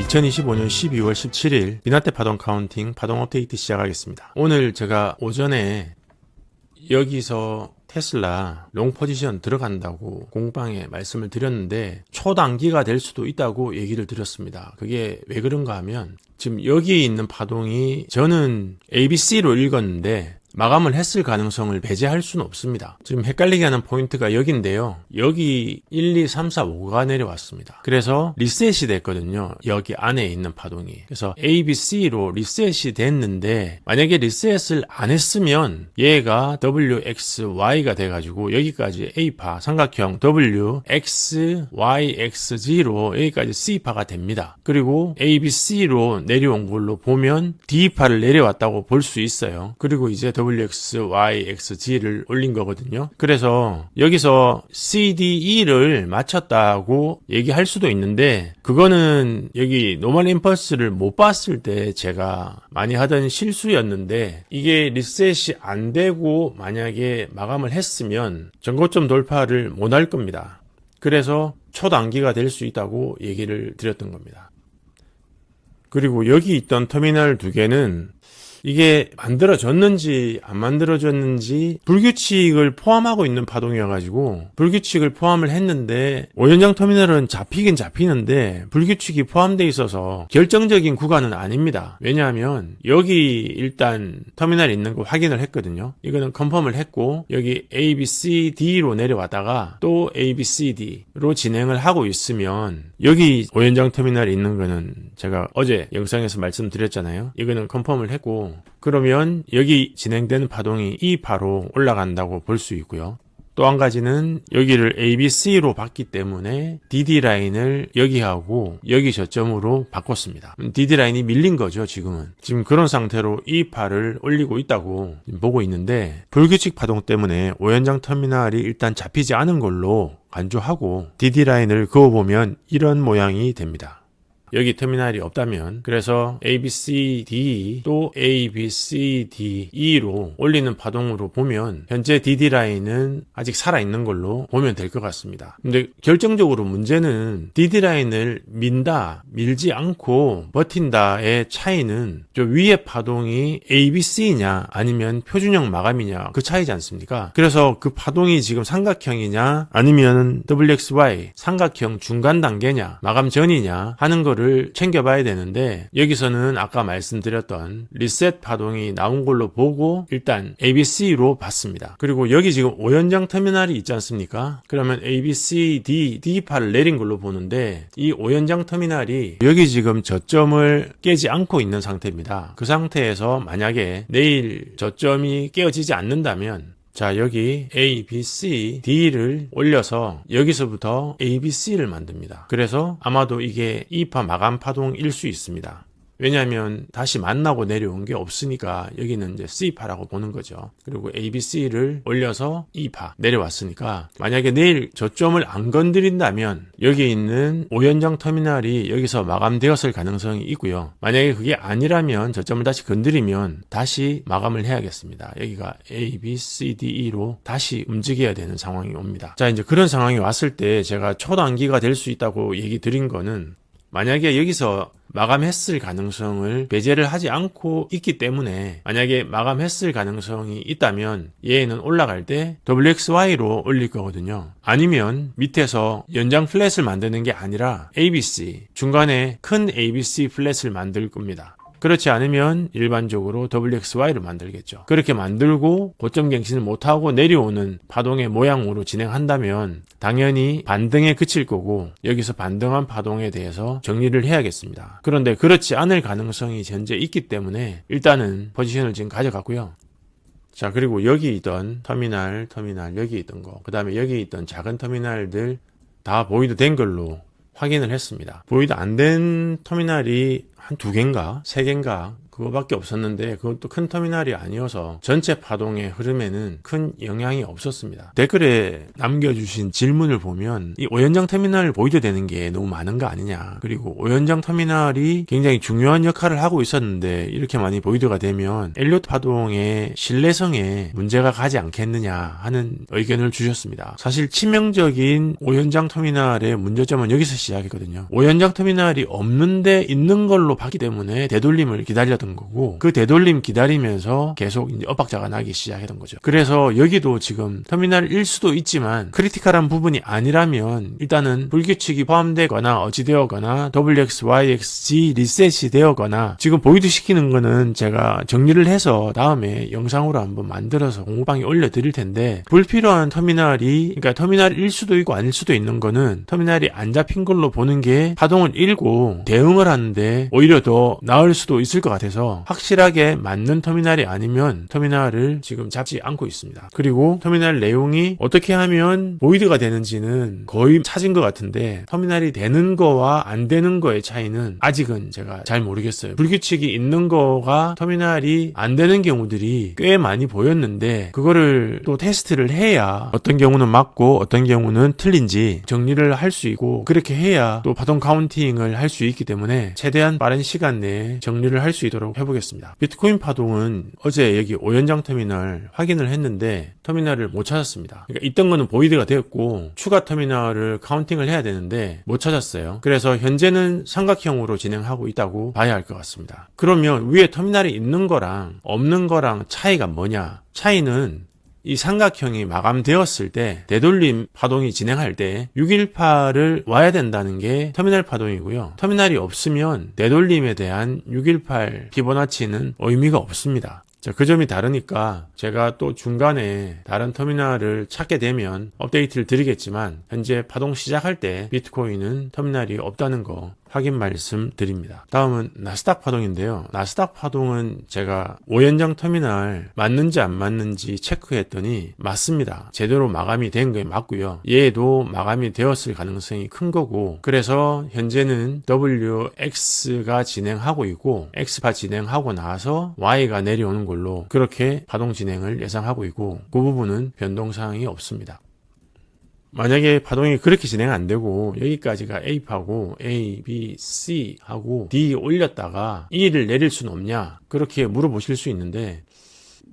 2025년 12월 17일 미나떼 파동 카운팅 파동 업데이트 시작하겠습니다. 오늘 제가 오전에 여기서 테슬라 롱 포지션 들어간다고 공방에 말씀을 드렸는데 초단기가 될 수도 있다고 얘기를 드렸습니다. 그게 왜 그런가 하면 지금 여기 있는 파동이 저는 ABC로 읽었는데 마감을 했을 가능성을 배제할 수는 없습니다. 지금 헷갈리게 하는 포인트가 여기인데요. 여기 1, 2, 3, 4, 5가 내려왔습니다. 그래서 리셋이 됐거든요. 여기 안에 있는 파동이. 그래서 A, B, C로 리셋이 됐는데 만약에 리셋을 안 했으면 얘가 W, X, Y가 돼가지고 여기까지 A파 삼각형 W, X, Y, X, G로 여기까지 C파가 됩니다. 그리고 A, B, C로 내려온 걸로 보면 D파를 내려왔다고 볼 수 있어요. 그리고 이제 WX, Y, X, G를 올린 거거든요. 그래서 여기서 CDE를 맞췄다고 얘기할 수도 있는데 그거는 여기 노멀 임펄스를 못 봤을 때 제가 많이 하던 실수였는데 이게 리셋이 안 되고 만약에 마감을 했으면 전고점 돌파를 못 할 겁니다. 그래서 초단기가 될 수 있다고 얘기를 드렸던 겁니다. 그리고 여기 있던 터미널 두 개는 이게 만들어졌는지 안 만들어졌는지 불규칙을 포함하고 있는 파동이어가지고 불규칙을 포함을 했는데 오연장 터미널은 잡히긴 잡히는데 불규칙이 포함되어 있어서 결정적인 구간은 아닙니다. 왜냐하면 여기 일단 터미널이 있는 거 확인을 했거든요. 이거는 컨펌을 했고 여기 A, B, C, D로 내려왔다가 또 A, B, C, D로 진행을 하고 있으면 여기 오연장 터미널이 있는 거는 제가 어제 영상에서 말씀드렸잖아요. 이거는 컨펌을 했고 그러면 여기 진행되는 파동이 이 파로 올라간다고 볼 수 있고요. 또 한 가지는 여기를 ABC로 봤기 때문에 DD 라인을 여기하고 여기 저점으로 바꿨습니다. DD 라인이 밀린 거죠, 지금은. 지금 그런 상태로 이 파를 올리고 있다고 보고 있는데 불규칙 파동 때문에 오연장 터미널이 일단 잡히지 않은 걸로 간주하고 DD 라인을 그어보면 이런 모양이 됩니다. 여기 터미널이 없다면 그래서 A, B, C, D 또 A, B, C, D, E로 올리는 파동으로 보면 현재 DD 라인은 아직 살아 있는 걸로 보면 될 것 같습니다. 근데 결정적으로 문제는 DD 라인을 민다, 밀지 않고 버틴다의 차이는 저 위에 파동이 A, B, C냐 아니면 표준형 마감이냐 그 차이지 않습니까? 그래서 그 파동이 지금 삼각형이냐 아니면 WXY 삼각형 중간 단계냐 마감 전이냐 하는 거를 거를 챙겨봐야 되는데 여기서는 아까 말씀드렸던 리셋 파동이 나온 걸로 보고 일단 ABC로 봤습니다. 그리고 여기 지금 오연장 터미널이 있지 않습니까? 그러면 ABC, D, D파를 내린 걸로 보는데 이 오연장 터미널이 여기 지금 저점을 깨지 않고 있는 상태입니다. 그 상태에서 만약에 내일 저점이 깨어지지 않는다면 자, 여기 A, B, C, D를 올려서 여기서부터 A, B, C를 만듭니다. 그래서 아마도 이게 2파 마감 파동일 수 있습니다. 왜냐하면 다시 만나고 내려온 게 없으니까 여기는 이제 C파라고 보는 거죠. 그리고 A, B, C를 올려서 2파 내려왔으니까 만약에 내일 저점을 안 건드린다면 여기 있는 오연장 터미널이 여기서 마감되었을 가능성이 있고요. 만약에 그게 아니라면 저점을 다시 건드리면 다시 마감을 해야겠습니다. 여기가 A, B, C, D, E로 다시 움직여야 되는 상황이 옵니다. 자, 이제 그런 상황이 왔을 때 제가 초단기가 될 수 있다고 얘기 드린 거는 만약에 여기서 마감했을 가능성을 배제를 하지 않고 있기 때문에 만약에 마감했을 가능성이 있다면 얘는 올라갈 때 WXY로 올릴 거거든요. 아니면 밑에서 연장 플랫을 만드는 게 아니라 ABC 중간에 큰 ABC 플랫을 만들 겁니다. 그렇지 않으면 일반적으로 WXY를 만들겠죠. 그렇게 만들고 고점 갱신을 못하고 내려오는 파동의 모양으로 진행한다면 당연히 반등에 그칠 거고 여기서 반등한 파동에 대해서 정리를 해야겠습니다. 그런데 그렇지 않을 가능성이 현재 있기 때문에 일단은 포지션을 지금 가져갔고요. 자, 그리고 여기 있던 터미널, 터미널, 여기 있던 거, 그 다음에 여기 있던 작은 터미널들 다 보이드 된 걸로 확인을 했습니다. 보이드 안 된 터미널이 한 두 개인가 세 개인가 그거밖에 없었는데 그건 또 큰 터미널이 아니어서 전체 파동의 흐름에는 큰 영향이 없었습니다. 댓글에 남겨주신 질문을 보면 이 오연장 터미널 보이드 되는 게 너무 많은 거 아니냐. 그리고 오연장 터미널이 굉장히 중요한 역할을 하고 있었는데 이렇게 많이 보이드가 되면 엘리엇 파동의 신뢰성에 문제가 가지 않겠느냐 하는 의견을 주셨습니다. 사실 치명적인 오연장 터미널의 문제점은 여기서 시작이거든요. 오연장 터미널이 없는데 있는 걸로 봤기 때문에 되돌림을 기다렸 던 거고 그 되돌림 기다리면서 계속 이제 엇박자가 나기 시작했던 거죠. 그래서 여기도 지금 터미널일 수도 있지만 크리티컬한 부분이 아니라면 일단은 불규칙이 포함되거나 어찌되어거나 WXYXG 리셋이 되어거나 지금 보이드 시키는 거는 제가 정리를 해서 다음에 영상으로 한번 만들어서 공부방에 올려드릴 텐데 불필요한 터미널이 그러니까 터미널일 수도 있고 아닐 수도 있는 거는 터미널이 안 잡힌 걸로 보는 게 파동을 읽고 대응을 하는데 오히려 더 나을 수도 있을 것 같아서 확실하게 맞는 터미널이 아니면 터미널을 지금 잡지 않고 있습니다. 그리고 터미널 내용이 어떻게 하면 보이드가 되는지는 거의 찾은 것 같은데 터미널이 되는 거와 안 되는 거의 차이는 아직은 제가 잘 모르겠어요. 불규칙이 있는 거가 터미널이 안 되는 경우들이 꽤 많이 보였는데 그거를 또 테스트를 해야 어떤 경우는 맞고 어떤 경우는 틀린지 정리를 할 수 있고 그렇게 해야 또 파동 카운팅을 할 수 있기 때문에 최대한 빠른 시간 내에 정리를 할 수 있도록 해보겠습니다. 비트코인 파동은 어제 여기 오연장 터미널 확인을 했는데 터미널을 못 찾았습니다. 그러니까 있던 거는 보이드가 되었고 추가 터미널을 카운팅을 해야 되는데 못 찾았어요. 그래서 현재는 삼각형으로 진행하고 있다고 봐야 할 것 같습니다. 그러면 위에 터미널이 있는 거랑 없는 거랑 차이가 뭐냐? 차이는 이 삼각형이 마감되었을 때 되돌림 파동이 진행할 때 618을 와야 된다는 게 터미널 파동이고요. 터미널이 없으면 되돌림에 대한 618 피보나치는 의미가 없습니다. 자, 그 점이 다르니까 제가 또 중간에 다른 터미널을 찾게 되면 업데이트를 드리겠지만 현재 파동 시작할 때 비트코인은 터미널이 없다는 거 확인 말씀 드립니다. 다음은 나스닥 파동인데요. 나스닥 파동은 제가 오연장 터미널 맞는지 안 맞는지 체크했더니 맞습니다. 제대로 마감이 된 게 맞고요. 얘도 마감이 되었을 가능성이 큰 거고 그래서 현재는 WX가 진행하고 있고 X파 진행하고 나서 Y가 내려오는 걸로 그렇게 파동 진행을 예상하고 있고 그 부분은 변동사항이 없습니다. 만약에 파동이 그렇게 진행 안 되고 여기까지가 A파고 A, B, C 하고 D 올렸다가 E를 내릴 수는 없냐 그렇게 물어보실 수 있는데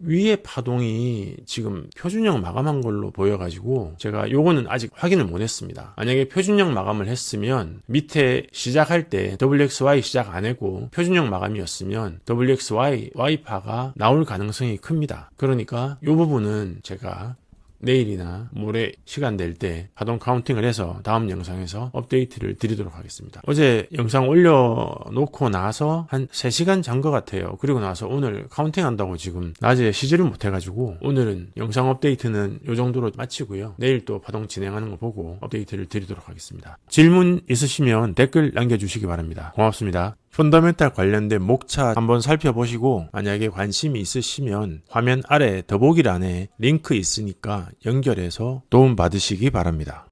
위에 파동이 지금 표준형 마감한 걸로 보여가지고 제가 요거는 아직 확인을 못 했습니다. 만약에 표준형 마감을 했으면 밑에 시작할 때 WXY 시작 안 하고 표준형 마감이었으면 WXY Y파가 나올 가능성이 큽니다. 그러니까 요 부분은 제가 내일이나 모레 시간 될때 파동 카운팅을 해서 다음 영상에서 업데이트를 드리도록 하겠습니다. 어제 영상 올려놓고 나서 한 3시간 잔 것 같아요. 그리고 나서 오늘 카운팅 한다고 지금 낮에 쉬지를 못해가지고 오늘은 영상 업데이트는 이 정도로 마치고요. 내일 또 파동 진행하는 거 보고 업데이트를 드리도록 하겠습니다. 질문 있으시면 댓글 남겨주시기 바랍니다. 고맙습니다. 펀더멘탈 관련된 목차 한번 살펴보시고 만약에 관심이 있으시면 화면 아래 더보기란에 링크 있으니까 연결해서 도움 받으시기 바랍니다.